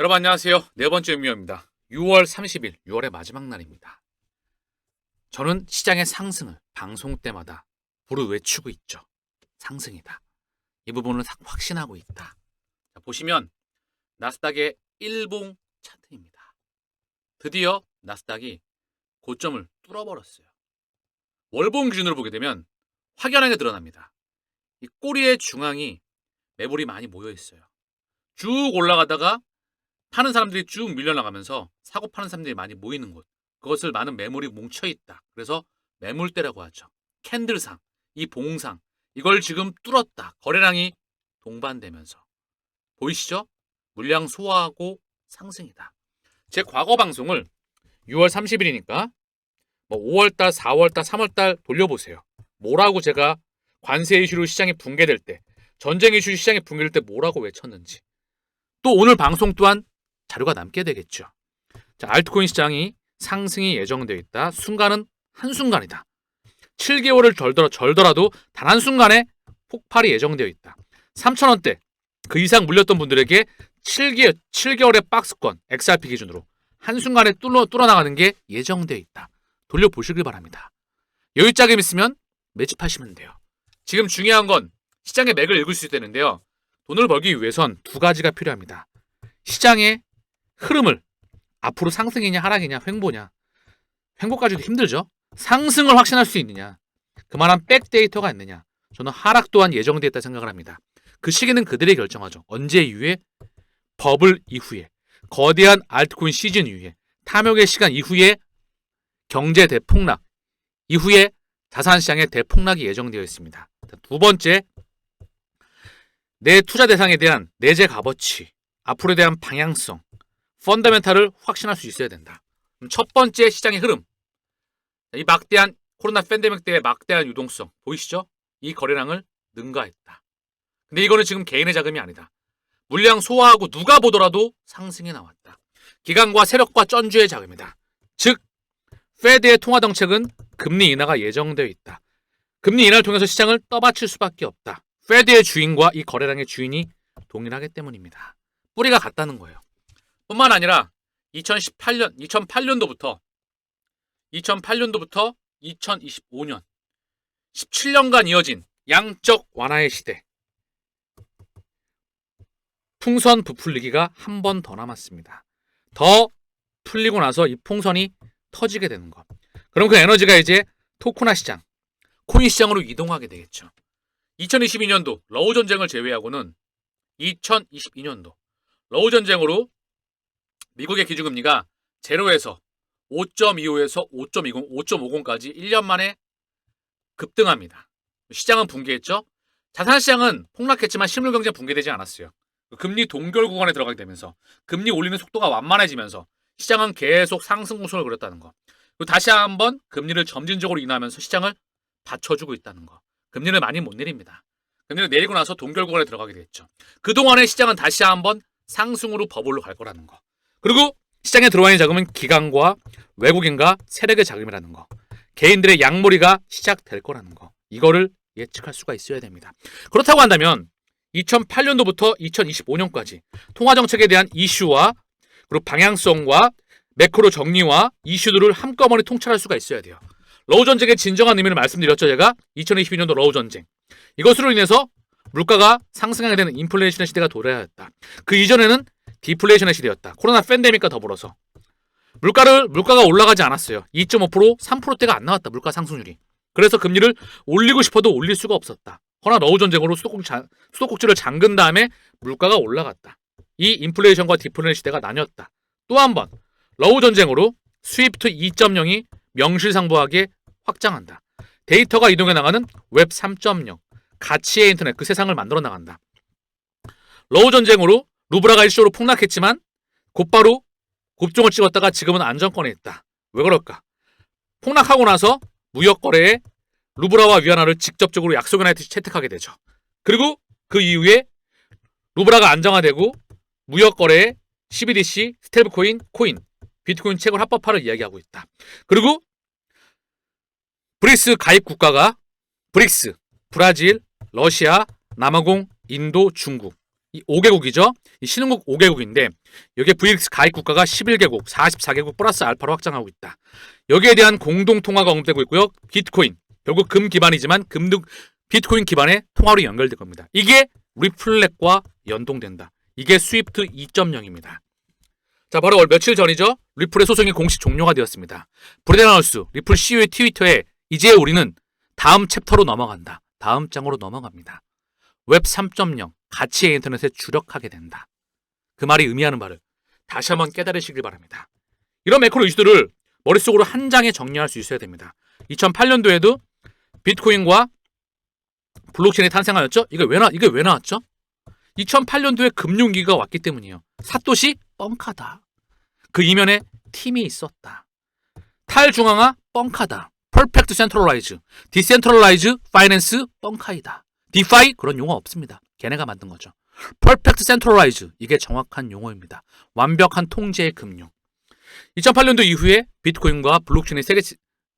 여러분 안녕하세요. 네 번째 음미입니다. 6월 30일, 6월의 마지막 날입니다. 저는 시장의 상승을 방송 때마다 부르 외치고 있죠. 상승이다. 이 부분을 확- 확신하고 있다. 자, 보시면 나스닥의 일봉 차트입니다. 드디어 나스닥이 고점을 뚫어버렸어요. 월봉 기준으로 보게 되면 확연하게 드러납니다. 이 꼬리의 중앙이 매물이 많이 모여 있어요. 쭉 올라가다가 파는 사람들이 쭉 밀려나가면서 사고 파는 사람들이 많이 모이는 곳. 그것을 많은 매물이 뭉쳐 있다. 그래서 매물대라고 하죠. 캔들상, 이 봉상, 이걸 지금 뚫었다. 거래량이 동반되면서. 보이시죠? 물량 소화하고 상승이다. 제 과거 방송을 6월 30일이니까 뭐 5월달, 4월달, 3월달 돌려보세요. 뭐라고 제가 관세 이슈로 시장이 붕괴될 때, 전쟁 이슈 시장이 붕괴될 때 뭐라고 외쳤는지. 또 오늘 방송 또한 자료가 남게 되겠죠. 자, 알트코인 시장이 상승이 예정되어 있다. 순간은 한순간이다. 7개월을 절더라, 절더라도 단 한순간에 폭발이 예정되어 있다. 3,000원대 그 이상 물렸던 분들에게 7개, 7개월의 박스권 XRP 기준으로 한순간에 뚫어, 뚫어나가는 게 예정되어 있다. 돌려보시길 바랍니다. 여유 자금 있으면 매집하시면 돼요. 지금 중요한 건 시장의 맥을 읽을 수 있다는데요. 돈을 벌기 위해선 두 가지가 필요합니다. 시장의 흐름을 앞으로 상승이냐 하락이냐 횡보냐. 횡보까지도 힘들죠. 상승을 확신할 수 있느냐. 그만한 백데이터가 있느냐. 저는 하락 또한 예정되어 있다 생각을 합니다. 그 시기는 그들이 결정하죠. 언제 이후에? 버블 이후에. 거대한 알트코인 시즌 이후에. 탐욕의 시간 이후에 경제 대폭락. 이후에 자산시장의 대폭락이 예정되어 있습니다. 자, 두 번째. 내 투자 대상에 대한 내재 값어치. 앞으로에 대한 방향성, 펀더멘탈을 확신할 수 있어야 된다. 첫 번째 시장의 흐름. 이 막대한 코로나 팬데믹 때의 막대한 유동성 보이시죠? 이 거래량을 능가했다. 근데 이거는 지금 개인의 자금이 아니다. 물량 소화하고 누가 보더라도 상승에 나왔다. 기관과 세력과 쩐주의 자금이다. 즉, 페드의 통화 정책은 금리 인하가 예정되어 있다. 금리 인하를 통해서 시장을 떠받칠 수밖에 없다. 페드의 주인과 이 거래량의 주인이 동일하기 때문입니다. 뿌리가 같다는 거예요. 뿐만 아니라 2018년, 2008년도부터 2008년도부터 2025년 17년간 이어진 양적 완화의 시대. 풍선 부풀리기가 한 번 더 남았습니다. 더 풀리고 나서 이 풍선이 터지게 되는 것. 그럼 그 에너지가 이제 토크나 시장, 코인 시장으로 이동하게 되겠죠. 2022년도 러우 전쟁을 제외하고는 2022년도 러우 전쟁으로 미국의 기준금리가 제로에서 5.25에서 5.20, 5.50까지 1년 만에 급등합니다. 시장은 붕괴했죠. 자산시장은 폭락했지만 실물경제 붕괴되지 않았어요. 금리 동결 구간에 들어가게 되면서 금리 올리는 속도가 완만해지면서 시장은 계속 상승 공선을 그렸다는 거. 그리고 다시 한번 금리를 점진적으로 인하하면서 시장을 받쳐주고 있다는 거. 금리를 많이 못 내립니다. 금리를 내리고 나서 동결 구간에 들어가게 됐죠. 그동안의 시장은 다시 한번 상승으로 버블로 갈 거라는 거. 그리고 시장에 들어와 있는 자금은 기관과 외국인과 세력의 자금이라는 거. 개인들의 양몰이가 시작될 거라는 거. 이거를 예측할 수가 있어야 됩니다. 그렇다고 한다면 2008년도부터 2025년까지 통화 정책에 대한 이슈와 그리고 방향성과 매크로 정리와 이슈들을 한꺼번에 통찰할 수가 있어야 돼요. 러우 전쟁의 진정한 의미를 말씀드렸죠, 제가 2022년도 러우 전쟁. 이것으로 인해서 물가가 상승하게 되는 인플레이션의 시대가 했다. 그 이전에는 디플레이션의 시대였다. 코로나 팬데믹과 더불어서 물가를 물가가 올라가지 않았어요. 2.5% 3%대가 안 나왔다. 물가 상승률이. 그래서 금리를 올리고 싶어도 올릴 수가 없었다. 허나 러우 전쟁으로 수도꼭지, 자- 수도꼭지를 잠근 다음에 물가가 올라갔다. 이 인플레이션과 디플레이션 시대가 나뉘었다. 또 한 번 러우 전쟁으로 스위프트 2.0이 명실상부하게 확장한다. 데이터가 이동해 나가는 웹 3.0 가치의 인터넷 그 세상을 만들어 나간다. 러우 전쟁으로 루브라가 일시적으로 폭락했지만 곧바로 곱종을 찍었다가 지금은 안정권에 있다. 왜 그럴까? 폭락하고 나서 무역 거래에 루브라와 위안화를 직접적으로 약속이나 채택하게 되죠. 그리고 그 이후에 루브라가 안정화되고 무역 거래에 CBDC, 스테이블코인, 코인, 비트코인 채굴 합법화를 이야기하고 있다. 그리고 브릭스 가입 국가가 브릭스, 브라질, 러시아, 남아공, 인도, 중국 이 5개국이죠. 이 신흥국 5개국인데 여기에 VX 가입 국가가 11개국, 44개국 플러스 알파로 확장하고 있다. 여기에 대한 공동 통화가 언급되고 있고요. 비트코인 결국 금 기반이지만 금등 비트코인 기반의 통화로 연결될 겁니다. 이게 리플렛과 연동된다. 이게 스위프트 2.0입니다. 자, 바로 며칠 전이죠. 리플의 소송이 공식 종료가 되었습니다. 브레데나우스 리플 CEO의 트위터에 이제 우리는 다음 챕터로 넘어간다. 다음 장으로 넘어갑니다. 웹 3.0 가치의 인터넷에 주력하게 된다. 그 말이 의미하는 바를 다시 한번 깨달으시길 바랍니다. 이런 매크로 이슈들을 머릿속으로 한 장에 정리할 수 있어야 됩니다. 2008년도에도 비트코인과 블록체인이 탄생하였죠? 이게 왜 나, 이게 왜 나왔죠? 2008년도에 금융위기가 왔기 때문이에요. 사토시 뻥카다. 그 이면에 팀이 있었다. 탈중앙화 뻥카다. 퍼펙트 센트럴라이즈, 디센트럴라이즈 파이낸스 뻥카이다. 디파이 그런 용어 없습니다. 걔네가 만든 거죠. 퍼펙트 센트럴라이즈 이게 정확한 용어입니다. 완벽한 통제의 금융. 2008년도 이후에 비트코인과 블록체인의 세계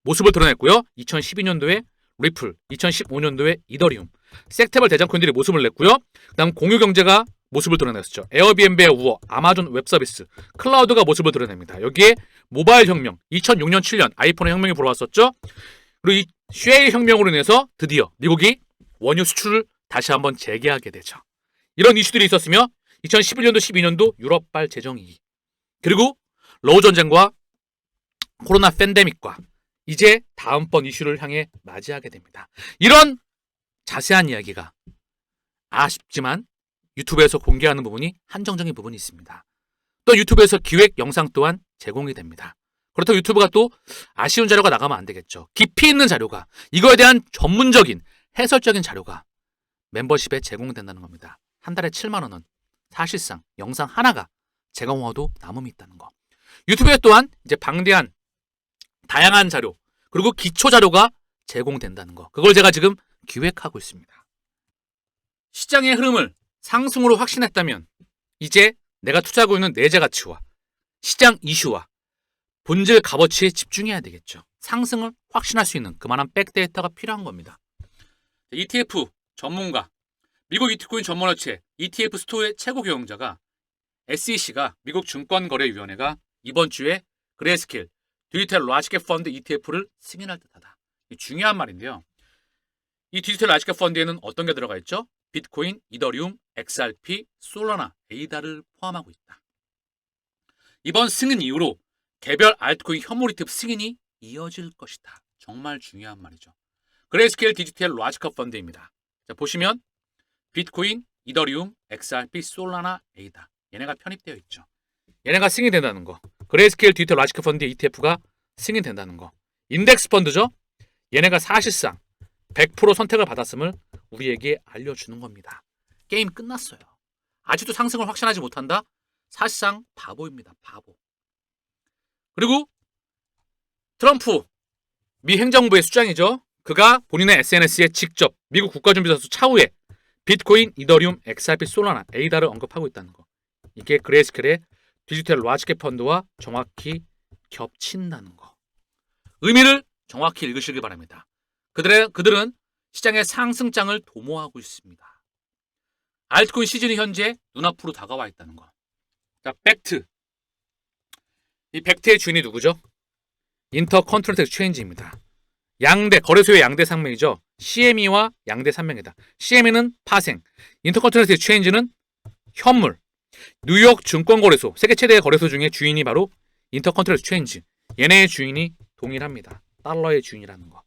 모습을 드러냈고요. 2012년도에 리플, 2015년도에 이더리움, 섹테벌 대장코인들이 모습을 냈고요. 그다음 공유 경제가 모습을 드러냈었죠. 에어비앤비의 우어, 아마존 웹 서비스, 클라우드가 모습을 드러냅니다. 여기에 모바일 혁명, 2006년 7년 아이폰의 혁명이 불어왔었죠. 그리고 이 쉐일 혁명으로 인해서 드디어 미국이 원유 수출을 다시 한번 재개하게 되죠. 이런 이슈들이 있었으며 2011년도 12년도 유럽발 재정위기 그리고 러우 전쟁과 코로나 팬데믹과 이제 다음번 이슈를 향해 맞이하게 됩니다. 이런 자세한 이야기가 아쉽지만 유튜브에서 공개하는 부분이 한정적인 부분이 있습니다. 또 유튜브에서 기획 영상 또한 제공이 됩니다. 그렇다고 유튜브가 또 아쉬운 자료가 나가면 안 되겠죠. 깊이 있는 자료가 이거에 대한 전문적인 해설적인 자료가 멤버십에 제공된다는 겁니다. 한 달에 7만 원은 사실상 영상 하나가 제공화도 남음이 있다는 거. 유튜브에 또한 이제 방대한 다양한 자료 그리고 기초 자료가 제공된다는 거. 그걸 제가 지금 기획하고 있습니다. 시장의 흐름을 상승으로 확신했다면 이제 내가 투자하고 있는 내재 가치와 시장 이슈와 본질 값어치에 집중해야 되겠죠. 상승을 확신할 수 있는 그만한 백데이터가 필요한 겁니다. ETF 전문가, 미국 비트코인 전문업체 ETF 스토어의 최고 경영자가 SEC가 미국 증권거래위원회가 이번 주에 그레스킬 디지털 라지캡 펀드 ETF를 승인할 듯하다. 이 중요한 말인데요. 이 디지털 라지캡 펀드에는 어떤 게 들어가 있죠? 비트코인, 이더리움, XRP, 솔라나, 에이다를 포함하고 있다. 이번 승인 이후로 개별 알트코인 현물 ETF 승인이 이어질 것이다. 정말 중요한 말이죠. 그레이스케일 디지털 라지캡 펀드입니다. 자, 보시면 비트코인, 이더리움, XRP, 솔라나, 에이다 얘네가 편입되어 있죠. 얘네가 승인된다는 거. 그레이스케일 디지털 라지캡 펀드 ETF가 승인된다는 거. 인덱스 펀드죠. 얘네가 사실상 100% 선택을 받았음을 우리에게 알려주는 겁니다. 게임 끝났어요. 아직도 상승을 확신하지 못한다? 사실상 바보입니다. 바보. 그리고 트럼프 미 행정부의 수장이죠. 그가 본인의 SNS에 직접 미국 국가준비사수 차후에 비트코인, 이더리움, XRP, 솔라나, 에이다를 언급하고 있다는 거. 이게 그레이스켈의 디지털 라지캡 펀드와 정확히 겹친다는 거. 의미를 정확히 읽으시길 바랍니다. 그들의, 그들은 시장의 상승장을 도모하고 있습니다. 알트코인 시즌이 현재 눈앞으로 다가와 있다는 거. 자, 팩트. 이 팩트의 주인이 누구죠? 인터 컨트랙트 체인지입니다. 양대 거래소의 양대 상명이죠. CME와 양대 산명이다. CME는 파생, 인터 컨트랙트 체인지는 현물. 뉴욕 증권거래소 세계 최대의 거래소 중에 주인이 바로 인터 컨트랙트 체인지. 얘네의 주인이 동일합니다. 달러의 주인이라는 거.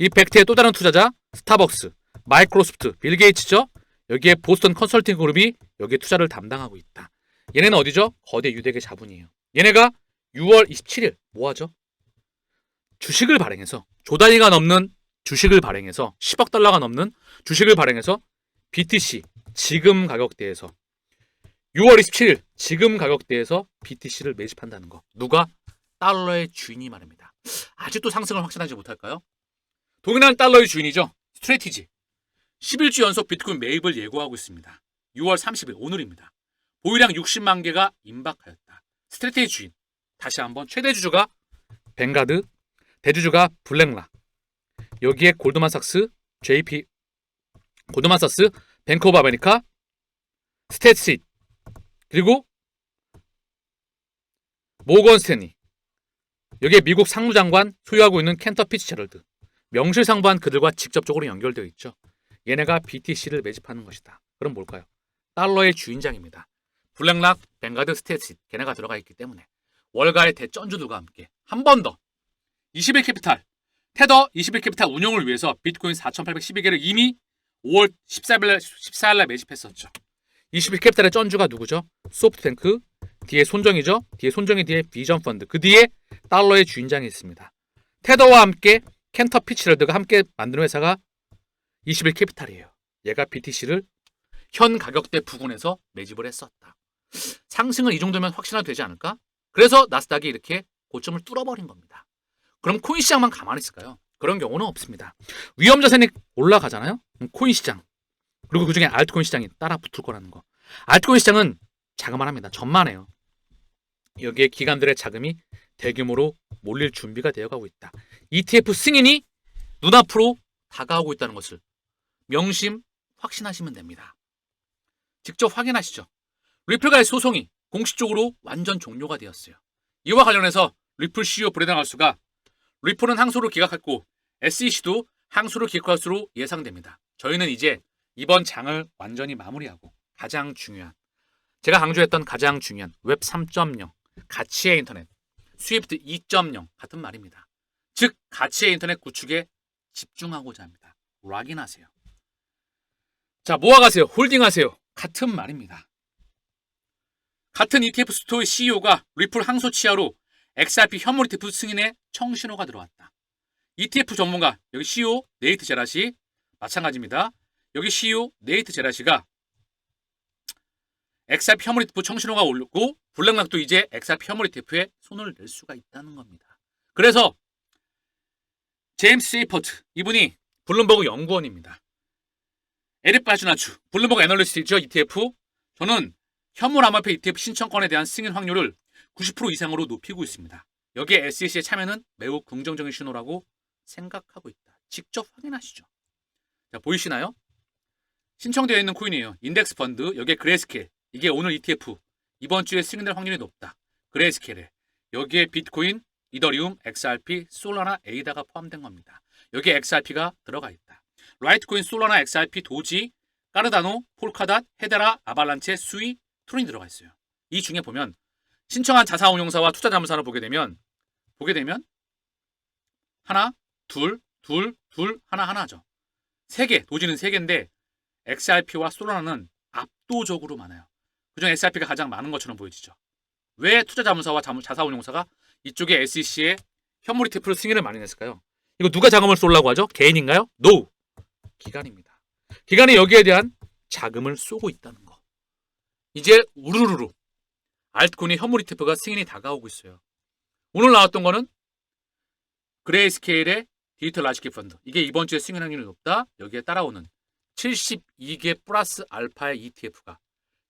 이 팩트의 또 다른 투자자 스타벅스, 마이크로소프트, 빌 게이츠죠. 여기에 보스턴 컨설팅 그룹이 여기에 투자를 담당하고 있다. 얘네는 어디죠? 거대 유대계 자본이에요. 얘네가 6월 27일 뭐 하죠? 주식을 발행해서 조단위가 넘는 주식을 발행해서 10억 달러가 넘는 주식을 발행해서 BTC 지금 가격대에서 6월 27일 지금 가격대에서 BTC를 매집한다는 거. 누가? 달러의 주인이 말입니다. 아직도 상승을 확신하지 못할까요? 동일한 달러의 주인이죠. 스트레티지. 11주 연속 비트코인 매입을 예고하고 있습니다. 6월 30일 오늘입니다. 보유량 60만 개가 임박하였다. 스트레티지 주인. 다시 한번 최대 주주가 뱅가드, 대주주가 블랙락. 여기에 골드만삭스, JP, 골드만삭스, 뱅크 오브 아메리카, 스태츠잇 그리고 모건 스탠리 여기에 미국 상무장관 소유하고 있는 켄터 피츠제럴드 명실상부한 그들과 직접적으로 연결되어 있죠. 얘네가 BTC를 매집하는 것이다. 그럼 뭘까요? 달러의 주인장입니다. 블랙락, 뱅가드, 스테츠 걔네가 들어가 있기 때문에 월가의 대쩐주들과 함께 한 번 더 21 캐피탈 테더 21 캐피탈 운영을 위해서 비트코인 4,812개를 이미 5월 14일날 14일 날 매집했었죠. 21 캐피탈의 쩐주가 누구죠? 소프트뱅크 뒤에 손정이죠. 뒤에 손정이 뒤에 비전 펀드 그 뒤에 달러의 주인장이 있습니다. 테더와 함께 켄터 피치럴드가 함께 만드는 회사가 21 캐피탈이에요. 얘가 BTC를 현 가격대 부근에서 매집을 했었다. 상승은 이 정도면 확신화 되지 않을까? 그래서 나스닥이 이렇게 고점을 뚫어버린 겁니다. 그럼 코인 시장만 가만히 있을까요? 그런 경우는 없습니다. 위험 자산이 올라가잖아요? 코인 시장 그리고 그중에 알트코인 시장이 따라 붙을 거라는 거. 알트코인 시장은 자그만합니다. 전만해요. 여기에 기관들의 자금이 대규모로 몰릴 준비가 되어가고 있다. ETF 승인이 눈앞으로 다가오고 있다는 것을 명심 확신하시면 됩니다. 직접 확인하시죠. 리플과의 소송이 공식적으로 완전 종료가 되었어요. 이와 관련해서 리플 CEO 브레든 할수가 리플은 항소를 기각했고 SEC도 항소를 기각할 수로 예상됩니다. 저희는 이제 이번 장을 완전히 마무리하고 가장 중요한 제가 강조했던 가장 중요한 웹 3.0 가치의 인터넷 스위프트 2.0 같은 말입니다. 즉 가치의 인터넷 구축에 집중하고자 합니다. 락인하세요. 자 모아가세요. 홀딩하세요. 같은 말입니다. 같은 ETF 스토어의 CEO가 리플 항소 치하로 XRP 현물 ETF 승인에 청신호가 들어왔다. ETF 전문가 여기 CEO 네이트 제라시 마찬가지입니다. 여기 CEO 네이트 제라시가 XRP 현물 ETF 청신호가 올렸고 블랙락도 이제 XRP 현물 ETF에 손을 낼 수가 있다는 겁니다. 그래서 제임스 세이퍼트 이분이 블룸버그 연구원입니다. 에릭 바주나추 블룸버그 애널리스트죠 ETF 저는 현물 암호화폐 ETF 신청권에 대한 승인 확률을 90% 이상으로 높이고 있습니다. 여기에 SEC의 참여는 매우 긍정적인 신호라고 생각하고 있다. 직접 확인하시죠. 자, 보이시나요? 신청되어 있는 코인이에요. 인덱스 펀드, 여기에 그레이스케일. 이게 오늘 ETF. 이번 주에 승인될 확률이 높다. 그레이스케일에. 여기에 비트코인, 이더리움, XRP, 솔라나, 에이다가 포함된 겁니다. 여기에 XRP가 들어가 있다. 라이트코인, 솔라나, XRP, 도지, 까르다노, 폴카닷, 헤데라, 아발란체, 수이, 트론이 들어가 있어요. 이 중에 보면 신청한 자사운용사와 투자자문사를 보게 되면 보게 되면 하나, 둘, 둘, 둘, 하나, 하나죠. 세 개, 도지는 세 개인데 XRP와 솔라나는 압도적으로 많아요. 그중 XRP가 가장 많은 것처럼 보여지죠. 왜 투자자문사와 자사운용사가 이쪽에 SEC에 현물 ETF를 승인을 많이 냈을까요? 이거 누가 자금을 쏠라고 하죠? 개인인가요? No. 기관입니다. 기관이 여기에 대한 자금을 쏘고 있다는 거. 이제 우르르르 알트코인의 현물 ETF가 승인이 다가오고 있어요. 오늘 나왔던 거는 그레이스케일의 디지털 라지키 펀드. 이게 이번 주에 승인 확률이 높다. 여기에 따라오는 72개 플러스 알파의 ETF가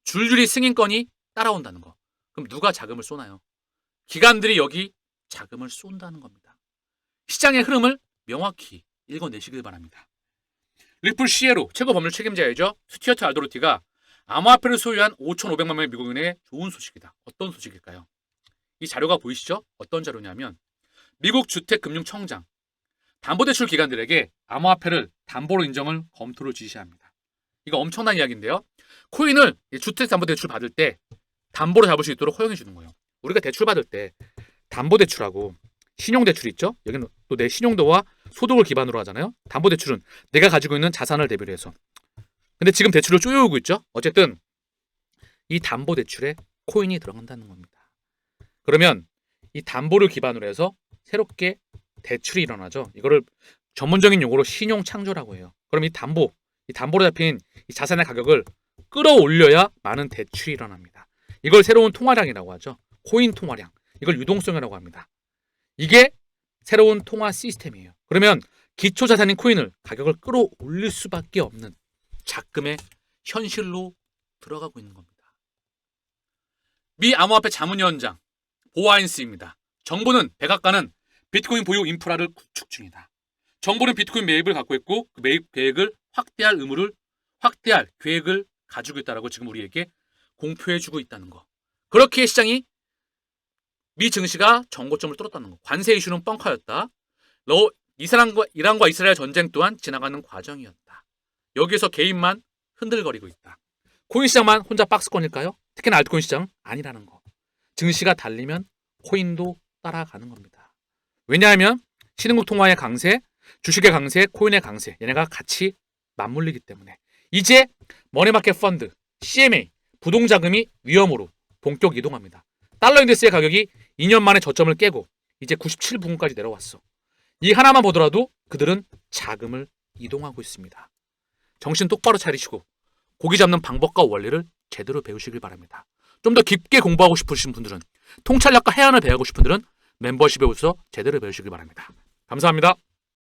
줄줄이 승인권이 따라온다는 거. 그럼 누가 자금을 쏘나요? 기관들이 여기 자금을 쏜다는 겁니다. 시장의 흐름을 명확히 읽어내시길 바랍니다. 리플 시에로 최고 법률 책임자이죠. 스튜어트 알도르티가 암호화폐를 소유한 5,500만 명의 미국인의 좋은 소식이다. 어떤 소식일까요? 이 자료가 보이시죠? 어떤 자료냐면 미국 주택금융청장 담보대출 기관들에게 암호화폐를 담보로 인정을 검토를 지시합니다. 이거 엄청난 이야기인데요. 코인을 주택담보대출 받을 때 담보로 잡을 수 있도록 허용해 주는 거예요. 우리가 대출 받을 때 담보대출하고 신용대출 있죠? 여기는 또 내 신용도와 소득을 기반으로 하잖아요. 담보대출은 내가 가지고 있는 자산을 대비로 해서. 근데 지금 대출을 쪼여오고 있죠? 어쨌든 이 담보 대출에 코인이 들어간다는 겁니다. 그러면 이 담보를 기반으로 해서 새롭게 대출이 일어나죠. 이거를 전문적인 용어로 신용 창조라고 해요. 그럼 이 담보, 이 담보로 잡힌 이 자산의 가격을 끌어올려야 많은 대출이 일어납니다. 이걸 새로운 통화량이라고 하죠. 코인 통화량. 이걸 유동성이라고 합니다. 이게 새로운 통화 시스템이에요. 그러면 기초 자산인 코인을 가격을 끌어올릴 수밖에 없는 작금의 현실로 들어가고 있는 겁니다. 미 암호화폐 자문위원장 보아인스입니다. 정부는 백악관은 비트코인 보유 인프라를 구축 중이다. 정부는 비트코인 매입을 갖고 있고 그 매입 계획을 확대할 의무를 확대할 계획을 가지고 있다라고 지금 우리에게 공표해주고 있다는 거. 그렇게 시장이 미 증시가 정고점을 뚫었다는 거. 관세 이슈는 뻥카였다. 러 이스라엘과 이란과 이스라엘 전쟁 또한 지나가는 과정이었다. 여기에서 개인만 흔들거리고 있다. 코인 시장만 혼자 박스권일까요? 특히나 알트코인 시장 아니라는 거. 증시가 달리면 코인도 따라가는 겁니다. 왜냐하면 신흥국 통화의 강세, 주식의 강세, 코인의 강세 얘네가 같이 맞물리기 때문에 이제 머니마켓 펀드, CMA, 부동자금이 위험으로 본격 이동합니다. 달러 인덱스의 가격이 2년 만에 저점을 깨고 이제 97부근까지 내려왔어. 이 하나만 보더라도 그들은 자금을 이동하고 있습니다. 정신 똑바로 차리시고 고기 잡는 방법과 원리를 제대로 배우시길 바랍니다. 좀 더 깊게 공부하고 싶으신 분들은 통찰력과 해안을 배우고 싶은 분들은 멤버십에 오셔서 제대로 배우시길 바랍니다. 감사합니다.